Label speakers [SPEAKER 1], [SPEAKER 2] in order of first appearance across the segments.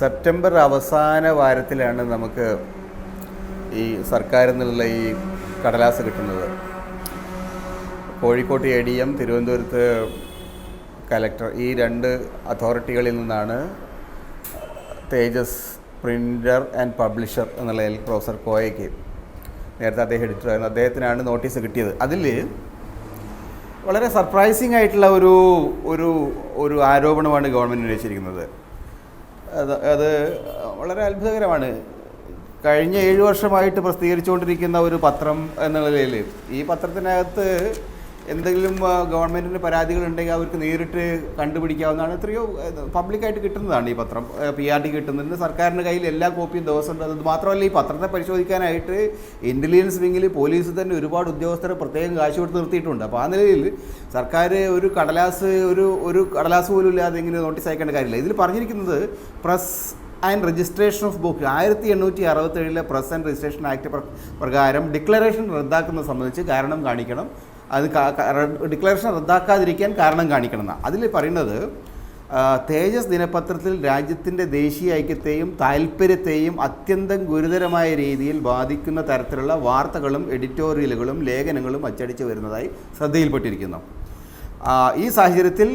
[SPEAKER 1] September അവസാന വാരത്തിലാണ് നമുക്ക് ഈ സർക്കാരിൽ നിന്നുള്ള ഈ കടലാസ് കിട്ടുന്നത്. കോഴിക്കോട്ട് എ ഡി എം തിരുവനന്തപുരത്ത് കലക്ടർ ഈ രണ്ട് അതോറിറ്റികളിൽ നിന്നാണ് തേജസ് പ്രിന്റർ ആൻഡ് പബ്ലിഷർ എന്നുള്ള പ്രൊഫസർ കോയയ്ക്ക് നേരത്തെ അദ്ദേഹം എഡിറ്റർ ആയിരുന്നു. അദ്ദേഹത്തിനാണ് നോട്ടീസ് കിട്ടിയത്. അതിൽ വളരെ സർപ്രൈസിംഗ് ആയിട്ടുള്ള ഒരു ഒരു ഒരു ആരോപണമാണ് ഗവൺമെന്റ് ഉന്നയിച്ചിരിക്കുന്നത്. അത് അത് വളരെ അത്ഭുതകരമാണ്. കഴിഞ്ഞ ഏഴ് വർഷമായിട്ട് പ്രസിദ്ധീകരിച്ചുകൊണ്ടിരിക്കുന്ന ഒരു പത്രം എന്ന നിലയിൽ ഈ പത്രത്തിനകത്ത് എന്തെങ്കിലും ഗവൺമെന്റിന് പരാതികൾ ഉണ്ടെങ്കിൽ അവർക്ക് നേരിട്ട് കണ്ടുപിടിക്കാവുന്നതാണ്. എത്രയോ പബ്ലിക്കായിട്ട് കിട്ടുന്നതാണ് ഈ പത്രം. പി ആർ ഡി കിട്ടുന്നുണ്ട്. സർക്കാരിന്റെ കയ്യിൽ എല്ലാ കോപ്പിയും ദിവസം ഉണ്ട്. അത് മാത്രമല്ല ഈ പത്രത്തെ പരിശോധിക്കാനായിട്ട് ഇന്റലിജൻസ് വിങ്ങിൽ പോലീസ് തന്നെ ഒരുപാട് ഉദ്യോഗസ്ഥരെ പ്രത്യേകം കാശ് കൊടുത്ത് നിർത്തിയിട്ടുണ്ട്. അപ്പോൾ ആ നിലയിൽ സർക്കാർ ഒരു കടലാസ് ഒരു ഒരു കടലാസ് പോലും ഇല്ലാതെ ഇങ്ങനെ നോട്ടീസ് അയക്കേണ്ട കാര്യമില്ല. ഇതിൽ പറഞ്ഞിരിക്കുന്നത് press and registration of book. ആയിരത്തി എണ്ണൂറ്റി അറുപത്തേഴിലെ പ്രസ് ആൻഡ് രജിസ്ട്രേഷൻ ആക്ട് പ്ര- പ്രകാരം ഡിക്ലറേഷൻ റദ്ദാക്കുന്നത് സംബന്ധിച്ച് കാരണം കാണിക്കണം. അത് ഡിക്ലറേഷൻ റദ്ദാക്കാതിരിക്കാൻ കാരണം കാണിക്കണം എന്നാണ് അതിൽ പറയുന്നത് തേജസ് ദിനപത്രത്തിൽ രാജ്യത്തിന്റെ ദേശീയ ഐക്യത്തെയും താല്പര്യത്തെയും അത്യന്തം ഗുരുതരമായ രീതിയിൽ ബാധിക്കുന്ന തരത്തിലുള്ള വാർത്തകളും എഡിറ്റോറിയലുകളും ലേഖനങ്ങളും അച്ചടിച്ച് വരുന്നതായി ശ്രദ്ധയിൽപ്പെട്ടിരിക്കുന്നു. ഈ സാഹചര്യത്തിൽ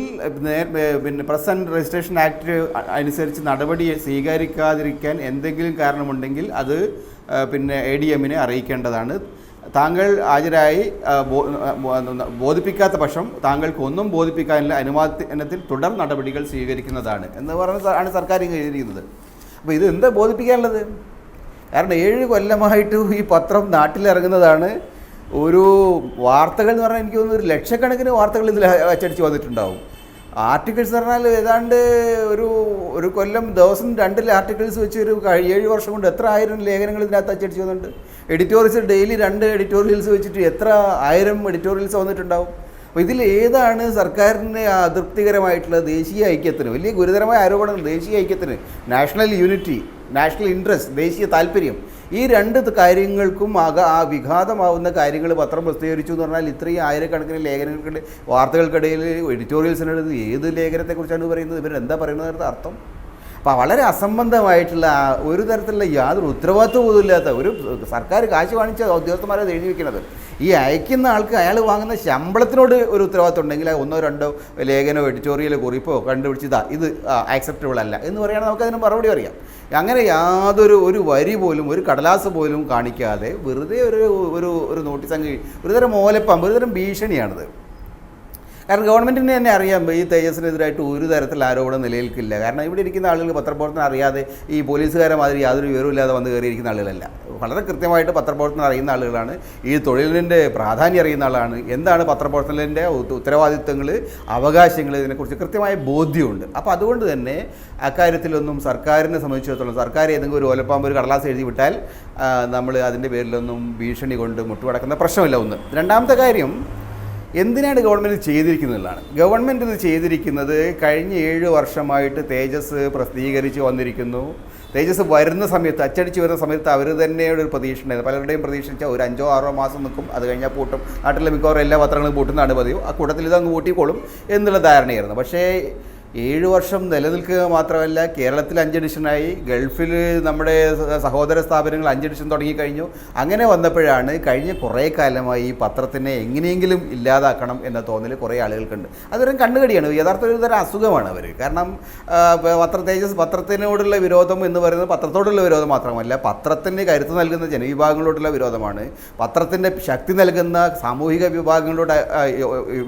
[SPEAKER 1] പിന്നെ പ്രസ് ആൻഡ് രജിസ്ട്രേഷൻ ആക്ട് അനുസരിച്ച് നടപടി സ്വീകരിക്കാതിരിക്കാൻ എന്തെങ്കിലും കാരണമുണ്ടെങ്കിൽ അത് പിന്നെ എ ഡി എമ്മിനെ അറിയിക്കേണ്ടതാണ്. താങ്കൾ ഹാജരായി ബോധിപ്പിക്കാത്ത പക്ഷം താങ്കൾക്ക് ഒന്നും ബോധിപ്പിക്കാനുള്ള അനുവാദത്തിൽ തുടർ നടപടികൾ സ്വീകരിക്കുന്നതാണ് എന്ന് പറഞ്ഞ ആണ് സർക്കാർ ഇങ്ങനെ എഴുതിയിരിക്കുന്നത്. അപ്പോൾ ഇത് എന്താ ബോധിപ്പിക്കാനുള്ളത്? കാരണം ഏഴ് കൊല്ലമായിട്ട് ഈ പത്രം നാട്ടിലിറങ്ങുന്നതാണ് ഒരു വാർത്തകൾ എന്ന് പറഞ്ഞാൽ എനിക്ക് തോന്നുന്നു ഒരു ലക്ഷക്കണക്കിന് വാർത്തകൾ ഇതിൽ അച്ചടിച്ച് വന്നിട്ടുണ്ടാവും. ആർട്ടിക്കിൾസ് പറഞ്ഞാൽ ഏതാണ്ട് ഒരു ഒരു കൊല്ലം ദിവസം രണ്ടിൽ ആർട്ടിക്കിൾസ് വെച്ച് ഒരു ഏഴ് വർഷം കൊണ്ട് എത്ര ആയിരം ലേഖനങ്ങൾ ഇതിനകത്ത് അച്ചടിച്ച് വന്നിട്ടുണ്ട്. എഡിറ്റോറിയൽസ് ഡെയിലി രണ്ട് എഡിറ്റോറിയൽസ് വെച്ചിട്ട് എത്ര ആയിരം എഡിറ്റോറിയൽസ് വന്നിട്ടുണ്ടാവും? അപ്പോൾ ഇതിൽ ഏതാണ് സർക്കാരിന്റെ അതൃപ്തികരമായിട്ടുള്ള ദേശീയ ഐക്യത്തിന്? വലിയ ഗുരുതരമായ ആരോപണങ്ങൾ ദേശീയ ഐക്യത്തിന് നാഷണൽ യൂണിറ്റി നാഷണൽ ഇൻട്രസ്റ്റ് ദേശീയ താല്പര്യം. ഈ രണ്ട് കാര്യങ്ങൾക്കും ആക ആ വിഘാതമാവുന്ന കാര്യങ്ങൾ പത്രം പ്രസിദ്ധീകരിച്ചു എന്ന് പറഞ്ഞാൽ ഇത്രയും ആയിരക്കണക്കിന് ലേഖനങ്ങൾക്കിടെ വാർത്തകൾക്കിടയിൽ എഡിറ്റോറിയൽസിനടുത്ത് ഏത് ലേഖനത്തെക്കുറിച്ചാണ് പറയുന്നത്? ഇവരെന്താ പറയുന്നത് അർത്ഥം? അപ്പോൾ വളരെ അസംബന്ധമായിട്ടുള്ള ഒരു തരത്തിലുള്ള യാതൊരു ഉത്തരവാദിത്വം പോലും ഇല്ലാത്ത ഒരു സർക്കാർ കാശ് കാണിച്ച ഉദ്യോഗസ്ഥന്മാരെ എഴുതി വെക്കുന്നത് ഈ അയക്കുന്ന ആൾക്ക് അയാൾ വാങ്ങുന്ന ശമ്പളത്തിനോട് ഒരു ഉത്തരവാദിത്വം ഉണ്ടെങ്കിൽ ഒന്നോ രണ്ടോ ലേഖനോ എഡിറ്റോറിയലോ കുറിപ്പോ കണ്ടുപിടിച്ചതാ ഇത് ആക്സെപ്റ്റബിൾ അല്ല എന്ന് പറയുകയാണെങ്കിൽ നമുക്കതിന് മറുപടി അറിയാം. അങ്ങനെ യാതൊരു ഒരു വരി പോലും ഒരു കടലാസ് പോലും കാണിക്കാതെ വെറുതെ ഒരു ഒരു ഒരു നോട്ടീസ് അങ്ങ് ഒരുതരം മോലപ്പം ഒരുതരം ഭീഷണിയാണിത്. കാരണം ഗവൺമെന്റിന് തന്നെ അറിയാം ഈ തേജസ്സിനെതിരായിട്ട് ഒരു തരത്തിലുള്ള ആരോപണം നിലനിൽക്കില്ല. കാരണം ഇവിടെ ഇരിക്കുന്ന ആളുകൾ പത്രപ്രവർത്തനം അറിയാതെ ഈ പോലീസുകാരെ മാതിരി യാതൊരു വിവരമില്ലാതെ വന്ന് കയറിയിരിക്കുന്ന ആളുകളല്ല. വളരെ കൃത്യമായിട്ട് പത്രപ്രവർത്തനം അറിയുന്ന ആളുകളാണ്. ഈ തൊഴിലിന്റെ പ്രാധാന്യം അറിയുന്ന ആളാണ്. എന്താണ് പത്രപ്രവർത്തനത്തിന്റെ ഉത്തരവാദിത്വങ്ങൾ അവകാശങ്ങൾ ഇതിനെക്കുറിച്ച് കൃത്യമായ ബോധ്യമുണ്ട്. അപ്പോൾ അതുകൊണ്ട് തന്നെ അക്കാര്യത്തിലൊന്നും സർക്കാരിനെ സംബന്ധിച്ചിടത്തോളം സർക്കാർ ഏതെങ്കിലും ഒരു ഓലപ്പാമ്പ് ഒരു കടലാസ് എഴുതി വിട്ടാൽ നമ്മൾ അതിന്റെ പേരിലൊന്നും ഭീഷണി കൊണ്ട് മുട്ടുപടക്കുന്ന പ്രശ്നമില്ല ഒന്ന്. രണ്ടാമത്തെ കാര്യം എന്തിനാണ് ഗവൺമെന്റ് ചെയ്തിരിക്കുന്നതാണ് ഗവൺമെന്റ് ഇത് ചെയ്തിരിക്കുന്നത് കഴിഞ്ഞ ഏഴ് വർഷമായിട്ട് തേജസ് പ്രസിദ്ധീകരിച്ച് വന്നിരിക്കുന്നു. തേജസ് വരുന്ന സമയത്ത് അച്ചടിച്ച് വരുന്ന സമയത്ത് അവർ തന്നെ ഒരു പ്രതീക്ഷ ഉണ്ടായിരുന്നു പലരുടെയും പ്രതീക്ഷ വെച്ചാൽ ഒരു അഞ്ചോ ആറോ മാസം നിൽക്കും. അത് കഴിഞ്ഞാൽ പൂട്ടും. നാട്ടിലെ മിക്കവാറും എല്ലാ പത്രങ്ങളും പൂട്ടുന്നതാണ് പതിവ്. ആ കൂട്ടത്തിൽ ഇതങ്ങ് പൂട്ടിക്കോളും എന്നുള്ള ധാരണയായിരുന്നു. പക്ഷേ ഏഴ് വർഷം നിലനിൽക്കുക മാത്രമല്ല കേരളത്തിൽ അഞ്ച് എഡിഷനായി ഗൾഫിൽ നമ്മുടെ സഹോദര സ്ഥാപനങ്ങൾ അഞ്ച് എഡിഷൻ തുടങ്ങിക്കഴിഞ്ഞു. അങ്ങനെ വന്നപ്പോഴാണ് കഴിഞ്ഞ കുറേ കാലമായി ഈ പത്രത്തിനെ എങ്ങനെയെങ്കിലും ഇല്ലാതാക്കണം എന്ന തോന്നൽ കുറേ ആളുകൾക്കുണ്ട്. അതൊരു കണ്ണുകടിയാണ്. യഥാർത്ഥ ഒരു തരം അസുഖമാണ് അവർ കാരണം പത്ര തേജസ് പത്രത്തിനോടുള്ള വിരോധം എന്ന് പറയുന്നത് പത്രത്തോടുള്ള വിരോധം മാത്രമല്ല പത്രത്തിന് കരുത്ത് നൽകുന്ന ജനവിഭാഗങ്ങളോടുള്ള വിരോധമാണ്. പത്രത്തിന്റെ ശക്തി നൽകുന്ന സാമൂഹിക വിഭാഗങ്ങളോട്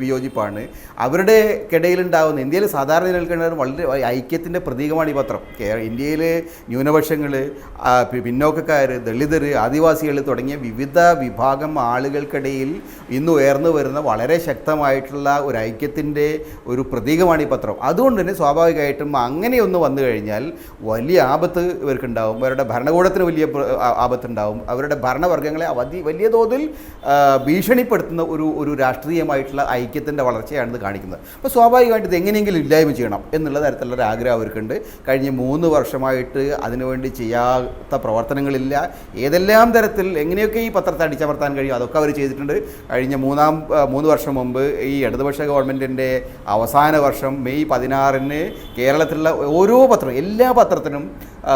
[SPEAKER 1] വിയോജിപ്പാണ് അവരുടെ കിടയിലുണ്ടാകുന്ന ഇന്ത്യയിൽ സാധാരണ നിലനിൽക്കുന്ന വളരെ ഐക്യത്തിന്റെ പ്രതീകമാണ് ഈ പത്രം. ഇന്ത്യയിലെ ന്യൂനപക്ഷങ്ങൾ പിന്നോക്കക്കാർ ദളിതർ ആദിവാസികൾ തുടങ്ങിയ വിവിധ വിഭാഗം ആളുകൾക്കിടയിൽ ഇന്ന് ഉയർന്നു വരുന്ന വളരെ ശക്തമായിട്ടുള്ള ഒരു ഐക്യത്തിന്റെ ഒരു പ്രതീകമാണ് ഈ പത്രം. അതുകൊണ്ട് തന്നെ സ്വാഭാവികമായിട്ടും അങ്ങനെയൊന്ന് വന്നു കഴിഞ്ഞാൽ വലിയ ആപത്ത് ഇവർക്കുണ്ടാവും. അവരുടെ ഭരണകൂടത്തിന് വലിയ ആപത്തുണ്ടാവും. അവരുടെ ഭരണവർഗങ്ങളെ അവധി വലിയ തോതിൽ ഭീഷണിപ്പെടുത്തുന്ന ഒരു ഒരു രാഷ്ട്രീയമായിട്ടുള്ള ഐക്യത്തിന്റെ വളർച്ചയാണ് ഇത് കാണിക്കുന്നത്. അപ്പോൾ സ്വാഭാവികമായിട്ട് ഇത് എങ്ങനെയെങ്കിലും ഇല്ലായ്മ ചെയ്യണം എന്നുള്ള തരത്തിലുള്ള ആഗ്രഹം അവർക്കുണ്ട്. കഴിഞ്ഞ മൂന്ന് വർഷമായിട്ട് അതിനുവേണ്ടി ചെയ്യാത്ത പ്രവർത്തനങ്ങളില്ല. ഏതെല്ലാം തരത്തിൽ എങ്ങനെയൊക്കെ ഈ പത്രത്തെ അടിച്ചമർത്താൻ കഴിയും അതൊക്കെ അവർ ചെയ്തിട്ടുണ്ട്. കഴിഞ്ഞ മൂന്നാം മൂന്ന് വർഷം മുമ്പ് ഈ ഇടതുപക്ഷ ഗവൺമെന്റിന്റെ അവസാന വർഷം മെയ് പതിനാറിന് കേരളത്തിലുള്ള ഓരോ പത്രം എല്ലാ പത്രത്തിനും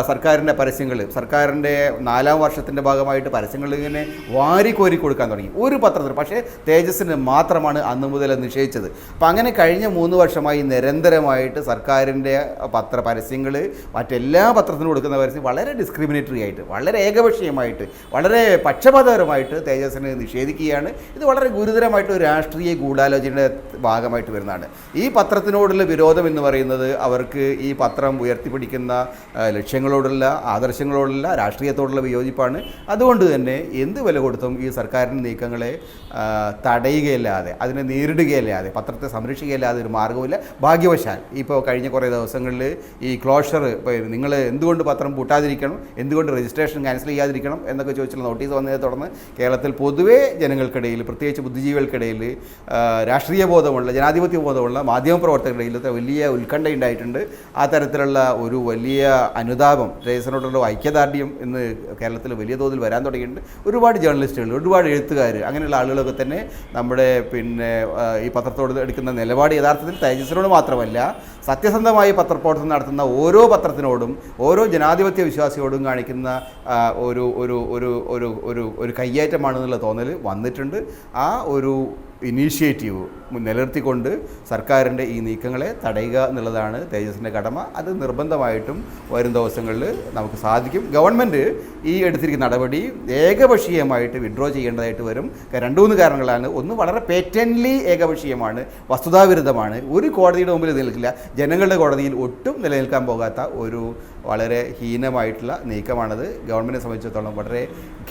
[SPEAKER 1] സർക്കാരിന്റെ പരസ്യങ്ങൾ സർക്കാരിന്റെ നാലാം വർഷത്തിന്റെ ഭാഗമായിട്ട് പരസ്യങ്ങൾ ഇങ്ങനെ വാരിക്കോരി കൊടുക്കാൻ തുടങ്ങി. ഒരു പത്രത്തിൽ പക്ഷേ തേജസ്സിന് മാത്രമാണ് അന്ന് മുതൽ നിഷേധിച്ചത് അപ്പം അങ്ങനെ കഴിഞ്ഞ മൂന്ന് വർഷമായി നിരന്തരമായിട്ട് സർക്കാരിന്റെ പത്ര പരസ്യങ്ങൾ മറ്റെല്ലാ പത്രത്തിനും കൊടുക്കുന്ന പരസ്യം വളരെ ഡിസ്ക്രിമിനേറ്ററി ആയിട്ട് വളരെ ഏകപക്ഷീയമായിട്ട് വളരെ പക്ഷപാതപരമായിട്ട് തേജസ്സിനെ നിഷേധിക്കുകയാണ്. ഇത് വളരെ ഗുരുതരമായിട്ട് ഒരു രാഷ്ട്രീയ ഗൂഢാലോചനയുടെ ഭാഗമായിട്ട് വരുന്നതാണ്. ഈ പത്രത്തിനോടുള്ള വിരോധം എന്ന് പറയുന്നത് അവർക്ക് ഈ പത്രം ഉയർത്തിപ്പിടിക്കുന്ന ആ, ലക്ഷ്യങ്ങളോടുള്ള ആദർശങ്ങളോടുള്ള രാഷ്ട്രീയത്തോടുള്ള വിയോജിപ്പാണ്. അതുകൊണ്ട് തന്നെ എന്ത് വില കൊടുത്തും ഈ സർക്കാരിന്റെ നീക്കങ്ങളെ തടയുകയല്ലാതെ അതിനെ നേരിടുകയല്ലാതെ പത്രത്തെ സംരക്ഷിക്കുകയല്ലാതെ ഒരു മാർഗമില്ല ഭാഗ്യവശാൽ ഇപ്പോൾ കഴിഞ്ഞ കുറേ ദിവസങ്ങളിൽ ഈ ക്ലോഷർ നിങ്ങൾ എന്തുകൊണ്ട് പത്രം പൂട്ടാതിരിക്കണം എന്തുകൊണ്ട് രജിസ്ട്രേഷൻ ക്യാൻസൽ ചെയ്യാതിരിക്കണം എന്നൊക്കെ ചോദിച്ചുള്ള നോട്ടീസ് വന്നതിനെ തുടർന്ന് കേരളത്തിൽ പൊതുവേ ജനങ്ങൾക്കിടയിൽ പ്രത്യേകിച്ച് ബുദ്ധിജീവികൾക്കിടയിൽ രാഷ്ട്രീയ ബോധമുള്ള ജനാധിപത്യ ബോധമുള്ള മാധ്യമപ്രവർത്തകർക്കിടയിൽ വലിയ ഉത്കണ്ഠ ഉണ്ടായിട്ടുണ്ട്. ആ തരത്തിലുള്ള ഒരു വലിയ അനുതാപം രേസനോടുള്ള ഐക്യദാർഢ്യം ഇന്ന് കേരളത്തിൽ വലിയ തോതിൽ വരാൻ തുടങ്ങിയിട്ടുണ്ട്. ഒരുപാട് ജേർണലിസ്റ്റുകൾ ഒരുപാട് എഴുത്തുകാർ അങ്ങനെയുള്ള ആളുകളൊക്കെ തന്നെ നമ്മുടെ പിന്നെ ഈ പത്രത്തോട് എടുക്കുന്ന നിലപാട് യഥാർത്ഥത്തിൽ തേജസ്സിനോട് മാത്രമല്ല സത്യസന്ധമായി പത്രപ്രവർത്തനം നടത്തുന്ന ഓരോ പത്രത്തിനോടും ഓരോ ജനാധിപത്യ വിശ്വാസിയോടും കാണിക്കുന്ന ഒരു ഒരു ഒരു ഒരു ഒരു കയ്യേറ്റമാണെന്നുള്ള തോന്നൽ വന്നിട്ടുണ്ട്. ആ ഒരു ഇനീഷ്യേറ്റീവ് നിലനിർത്തിക്കൊണ്ട് സർക്കാരിന്റെ ഈ നീക്കങ്ങളെ തടയുക എന്നുള്ളതാണ് തേജസിന്റെ കടമ. അത് നിർബന്ധമായിട്ടും വരും ദിവസങ്ങളിൽ നമുക്ക് സാധിക്കും. ഗവൺമെന്റ് ഈ എടുത്തിരിക്കുന്ന നടപടി ഏകപക്ഷീയമായിട്ട് വിഡ്രോ ചെയ്യേണ്ടതായിട്ട് വരും. രണ്ട് മൂന്ന് കാരണങ്ങളാണ്. ഒന്ന് വളരെ പേറ്റൻലി ഏകപക്ഷീയമാണ് വസ്തുതാവിരുദ്ധമാണ്. ഒരു കോടതിയുടെ മുമ്പിൽ നിൽക്കില്ല. ജനങ്ങളുടെ കോടതിയിൽ ഒട്ടും നിലനിൽക്കാൻ പോകാത്ത ഒരു വളരെ ഹീനമായിട്ടുള്ള നീക്കമാണത്. ഗവൺമെന്റിനെ സംബന്ധിച്ചിടത്തോളം വളരെ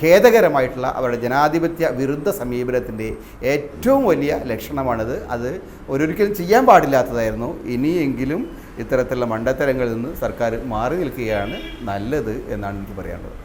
[SPEAKER 1] ഖേദകരമായിട്ടുള്ള അവരുടെ ജനാധിപത്യ വിരുദ്ധ സമീപനത്തിന്റെ ഏറ്റവും വലിയ ലക്ഷണമാണിത്. അത് ഒരൊരിക്കലും ചെയ്യാൻ പാടില്ലാത്തതായിരുന്നു. ഇനിയെങ്കിലും ഇത്തരത്തിലുള്ള മണ്ടത്തരങ്ങളിൽ നിന്ന് സർക്കാർ മാറി നിൽക്കുകയാണ് നല്ലത് എന്നാണ് എനിക്ക് പറയാനുള്ളത്.